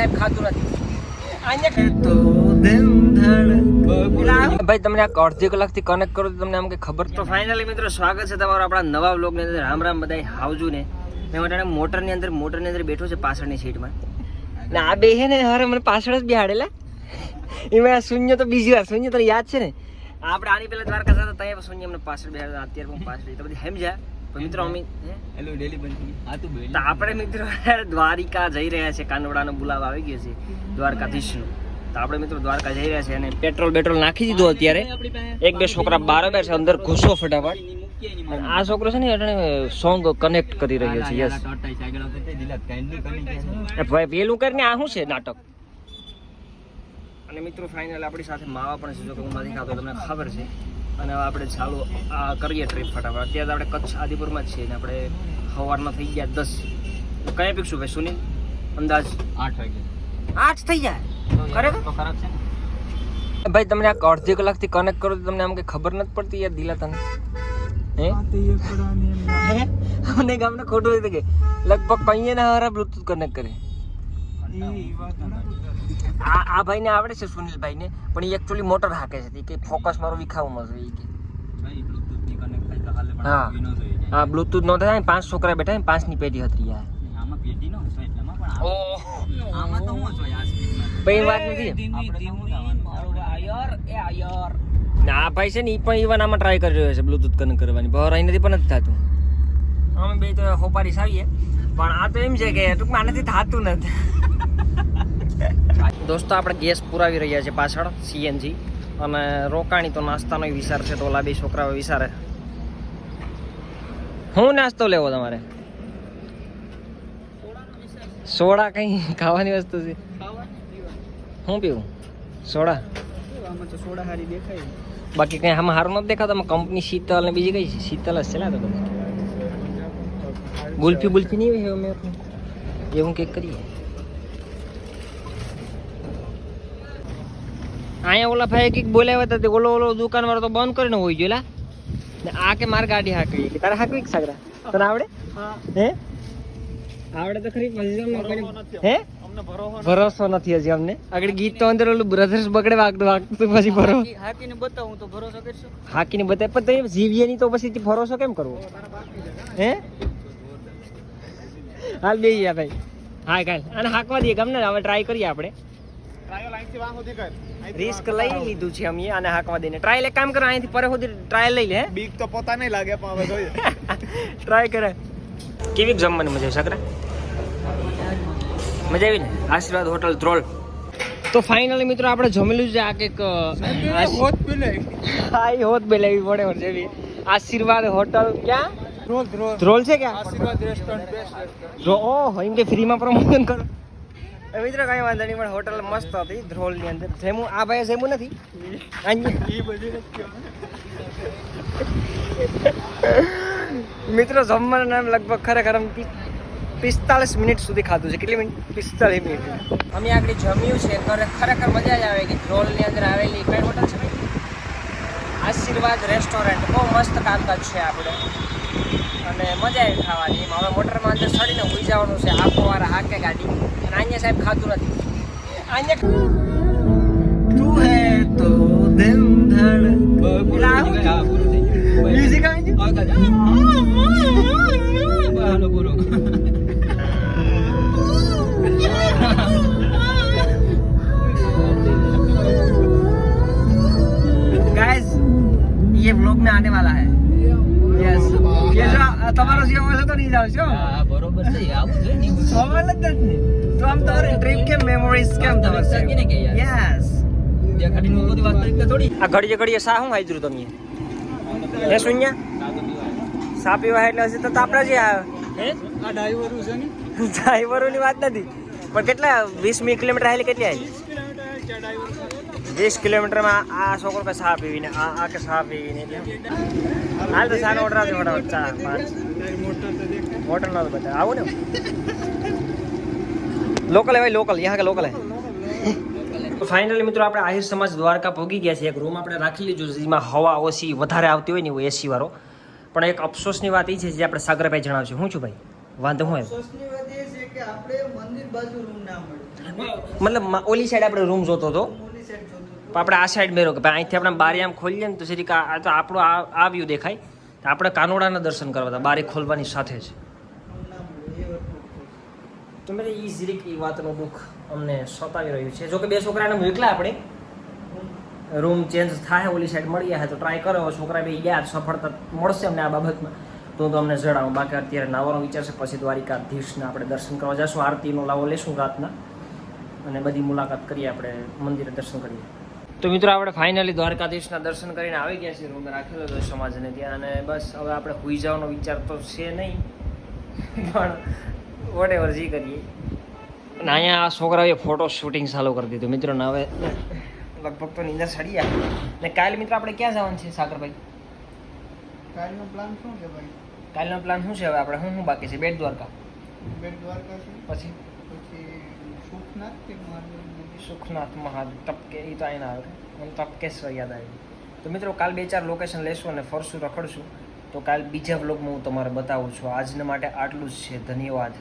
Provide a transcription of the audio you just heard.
સાહેબ ખાતું નથી. ભાઈ તમને આ અડધી કલાકથી કનેક્ટ કરો તમને આમ કે ખબર તો ફાઇનલી મિત્રો સ્વાગત છે તમારું આપણા નવા બ્લોગની અંદર. રામ રામ બધા હાવજુ ને મેં માટે મોટરની અંદર મોટરની અંદર બેઠો છે પાછળની સીટમાં ને આ બે હે ને હવે મને પાછળ જ બેહાડેલા. એમાં આ શૂન્ય તો બીજી વાર શૂન્ય તને યાદ છે ને? આપણે આની પહેલાં દ્વારકા જતા ત્યાં શૂન્ય અમને પાછળ બેહાડતા અત્યારે હું પાછળ તો બધી સમજ્યા પણ મિત્રો હેલો ડેલી બનતી આ તો આપણે મિત્રો દ્વારિકા જઈ રહ્યા છે કાનોડાનો બોલાવ આવી ગયો છે દ્વારકાધીશનો. તો આપણે મિત્રો દ્વારકા જઈ રહ્યા છે અને પેટ્રોલ પેટ્રોલ નાખી દીધું અત્યારે. એક બે છોકરા બારોબાર છે અંદર ઘૂસો ફટાફટ. આ છોકરો છે ને એટલે સોંગ કનેક્ટ કરી રહ્યો છે યસ ભાઈ પેલું કરીને આ શું છે નાટક? અને મિત્રો ફાઇનલ આપણી સાથે માવા પણ છે. જો કે હું નથી ખાતો તમને ખબર છે. અને હવે આપણે ચાલુ આ કરીએ ટ્રીપ ફટાફટ. અત્યારે આપણે કચ્છ આદિપુરમાં જ છીએ ને આપણે સવારમાં થઈ ગયા દસ. કયા પીકશું ભાઈ સુનિલ? અંદાજ? આઠ વાગે. આઠ થઈ જાય? ખરેખર તો? ખરાબ છે. ભાઈ તમને આ અડધી કલાકથી કનેક્ટ કરો તો તમને આમ કઈ ખબર નથી પડતી યાર દિલા તને. હે? અમને ગામને ખોટું કે. લગભગ પૈયે ના હારા બ્લૂટૂથ કનેક્ટ કરે. આ આ ભાઈને આવડે છે સુનિલભાઈ ને પણ એ મોટર હાકે છે. કે ફોકસ મારો વિખાવમાં મળશે કે. હા. હા. બ્લૂટૂથ નો થાય પાંચ છોકરા બેઠા ને પાંચની પેઢી હતી ભાઈ વાત નથી? ને ભાઈ છે ને પણ ઈવન આમાં ટ્રાય કરી છે બ્લૂટૂથ કનેક્ટ કરવાની. અહીં નથી પણ નથી થતું. અમે બે તો હોપારી સાવીએ પણ આ તો એમ છે કે ટૂંકમાં આનાથી થતું નથી. દોસ્તો, આપણે ગેસ પુરાવી રહ્યા છે પાછળ સીએનજી અને રોકાણી તો નાસ્તાનો વિચાર છે, તો ઓલા બે છોકરાઓ વિચારે. હું નાસ્તો લેવો તમારે? સોડા કઈ ખાવાની વસ્તુ છે? શું પીવું? સોડા? સોડા બાકી કઈ આમાં સારું નથી દેખાતો? આમાં કંપની શીતલ ને બીજી કઈ શીતલ જ છે ને ગુલ્ફી ગુલ્ફી નહીં હોય એવું કંઈક કરીએ? અહીંયા ઓલા ભાઈ કંઈક બોલાવ્યા હતા તે ઓલો ઓલો દુકાન વાળો તો બંધ કરીને હોય ગયો ને આ કે માર ગાડી હાકવી કે તારે હાકવી કે સાગરા? તને આવડે? હે? આવડે તો ખરી પછી હે? ભરોસો ભરોસો નથી હજી અમને. આગળ ગીત તો અંદર ઓલું બ્રધર્સ બગડે વાગતું વાગતું પછી ભરો હાકીને બતાવું તો ભરોસો કરશો. હાકીને બતાવે પણ તમે જીવીએ ની તો પછી ભરોસો કેમ કરવો? હે? હાલ બે ભાઈ. હા કાલ. અને હાકવા દઈએ ગમને હવે ટ્રાય કરીએ આપણે. સુધી કર રિસ્ક લઈ લીધું છે અમે અને હાકવા દઈને. ટ્રાયલ એક કામ કરો અહીંથી પરે સુધી ટ્રાયલ લઈ લે બીક તો પોતાને લાગે પણ હવે જોઈએ. ટ્રાય કરે. કેવી જમવાની મજા શકરા મજા આવી ને? આશીર્વાદ હોટલ ત્રોલ તો ફાઇનલી મિત્રો આપણે જમેલું છે આ કંઈક હોત પેલે હા એ હોત બેલાવી પડે જેવી. આશીર્વાદ હોટલ ક્યાં? ધ્રોલ છે ક્યાં? આશીર્વાદ રેસ્ટોરન્ટ બેસ્ટ રેસ્ટોરન્ટ એમ કે ફ્રીમાં પ્રમોશન કરો. મિત્રો કઈ વાંધો નહીં પણ હોટલ મસ્ત હતી ધ્રોલની અંદર. જેમું આ ભાઈ જેમું નથી. મિત્રો જમવાનું નામ લગભગ ખરેખર આમ પિસ્તાલીસ મિનિટ સુધી ખાધું છે. કેટલી મિનિટ? પિસ્તાલીસ મિનિટ. અમે આગળ જમ્યું છે. ખરે ખરેખર મજા જ આવે કે ધ્રોલની અંદર આવેલી કઈ હોટલ છે આશીર્વાદ રેસ્ટોરન્ટ બહુ મસ્ત કામકાજ છે આપણે અને મજા આવી ખાવાની એમાં હવે મોટરમાં અંદર ચડીને ઉઈ જવાનું છે આખો વાર હાકે ગાડી અને અહીંયા સાહેબ ખાતું નથી અહીંયા તું હે તો દિલ ધડ પેલા આવું મ્યુઝિક આવી હાલો બોલો गाइस ये व्लॉग में आने वाला है તમારો જે હોય તો નહીં મેમોરીઝ કેમ ઘડીએ ઘડીએ શા શું હાજરું તમે? હે શૂન્ય? સા તો આપણા આ ડ્રાઈવરો ડ્રાઈવરોની વાત નથી. પણ કેટલા વીસમી કિલોમીટર હાલી કેટલી આવી? વીસ કિલોમીટરમાં આ છોકરો કે સા પીવીને આ આ કે સાફ પીવીને એટલે હાલ તો સાનો ઓર્ડર આપજો ફટાફટ ચા મોટર નો બધા. આવું ને? લોકલ હે ભાઈ લોકલ યહાં કે લોકલ હે? ફાઇનલી મિત્રો આપણે આહિર સમાજ દ્વારકા પહોંચી ગયા છે એક રૂમ આપણે રાખી લીધું છે જેમાં હવા ઓછી વધારે આવતી હોય ને એવું એસી વાળો. પણ એક અફસોસની વાત એ છે જે આપણે સાગરભાઈ જણાવશે. હું છું ભાઈ? વાંધો હું મતલબ ઓલી સાઈડ આપણે રૂમ જોતો હતો ઓલી સાઈડ જોતું હતું. પણ આપણે આ સાઈડ મેરો કે ભાઈ અહીંથી આપણે બારી આમ ખોલીએ ને તો સીધી આ તો આપણો આ વ્યૂ દેખાય. તો આપણે કાનોડાના દર્શન કરવા હતા. બારી ખોલવાની સાથે જ. તો મેં એ જીરીક એ વાતનું દુઃખ અમને સતાવી રહ્યું છે. જો બે છોકરાને મોકલા આપણે. રૂમ ચેન્જ થાય ઓલી સાઈડ મળી હા તો ટ્રાય કરો. છોકરા બે ગયા સફળતા મળશે અમને આ બાબતમાં. તો હું તમને જણાવું. બાકી અત્યારે નાવાનો વિચાર છે. પછી દ્વારિકાધીશના આપણે દર્શન કરવા જશું. આરતીનો લાવો લેશું રાતના. અને બધી મુલાકાત કરીએ આપણે. મંદિરે દર્શન કરીએ. તો મિત્રો આપણે ફાઇનલી દ્વારકાધીશના દર્શન કરીને આવી ગયા છીએ. રૂમ રાખેલો હતો સમાજને ત્યાં અને બસ હવે આપણે હુઈ જવાનો વિચાર તો છે નહીં. પણ વોટ એવર જી કરીએ. અને અહીંયા આ છોકરાઓએ ફોટો શૂટિંગ ચાલુ કરી દીધું. મિત્રો ને હવે લગભગ તો નીંદર સડી જાય ને કાલ મિત્રો આપણે ક્યાં જવાનું છે સાગરભાઈ કાલનો પ્લાન શું છે ભાઈ? કાલનો પ્લાન શું છે હવે આપણે? શું શું બાકી છે? બેટ દ્વારકા. બેટ દ્વારકા છે. પછી? પછી સુખનાથ કે મહાદેવ સુખનાથ મહાદેવ તપકે એ તો આઈને આવે મને તપકેશ્વર યાદ આવ્યું તો મિત્રો, કાલ બે ચાર લોકેશન લેશું અને ફરશું, રખડશું. તો કાલ બીજા બ્લોગમાં હું તમારે બતાવું છું. આજને માટે આટલું જ છે. ધન્યવાદ.